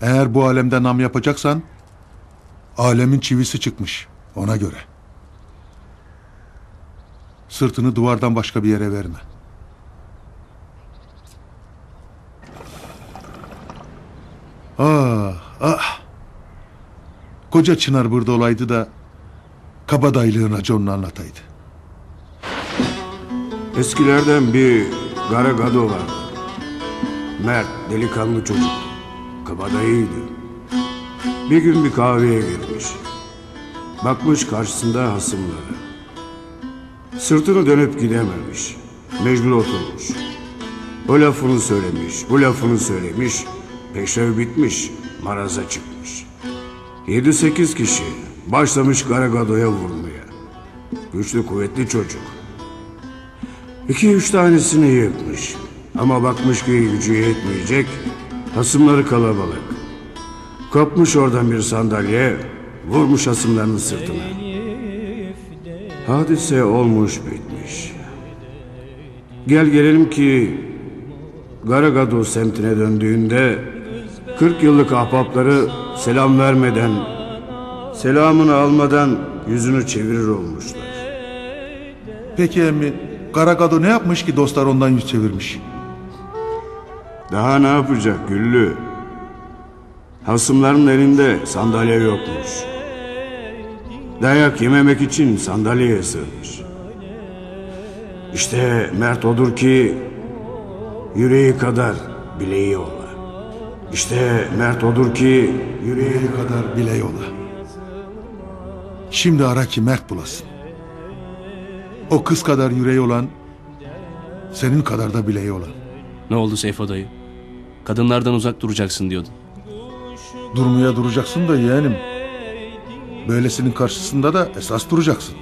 Eğer bu alemde nam yapacaksan alemin çivisi çıkmış ona göre. Sırtını duvardan başka bir yere verme. Ah, ah. Koca Çınar burada olaydı da kabadaylığına John'unu anlataydı. Eskilerden bir Garagado vardı. Mert, delikanlı çocuk. Kabadayıydı. Bir gün bir kahveye girmiş. Bakmış karşısında hasımları. Sırtını dönüp gidememiş. Mecbur oturmuş. O lafını söylemiş, bu lafını söylemiş. Peşrev bitmiş, maraza çıkmış. Yedi sekiz kişi başlamış Garagado'ya vurmaya. Güçlü kuvvetli çocuk. İki üç tanesini yıkmış. Ama bakmış ki gücü yetmeyecek. Hasımları kalabalık. Kapmış oradan bir sandalye, vurmuş hasımlarının sırtına. Hadise olmuş bitmiş. Gel gelelim ki Garagado semtine döndüğünde 40 yıllık ahbapları selam vermeden, selamını almadan yüzünü çevirir olmuşlar. Peki emmi, Karagado ne yapmış ki dostlar ondan yüz çevirmiş? Daha ne yapacak Güllü? Hasımların elinde sandalye yokmuş. Dayak yememek için sandalyeye sığınmış. İşte Mert odur ki yüreği kadar bileği ola. İşte Mert odur ki yüreği kadar bile yola. Şimdi ara ki Mert bulasın. O kız kadar yüreği olan, senin kadar da bileği olan. Ne oldu Seyfo dayı? Kadınlardan uzak duracaksın diyordun. Durmaya duracaksın da yeğenim. Böylesinin karşısında da esas duracaksın.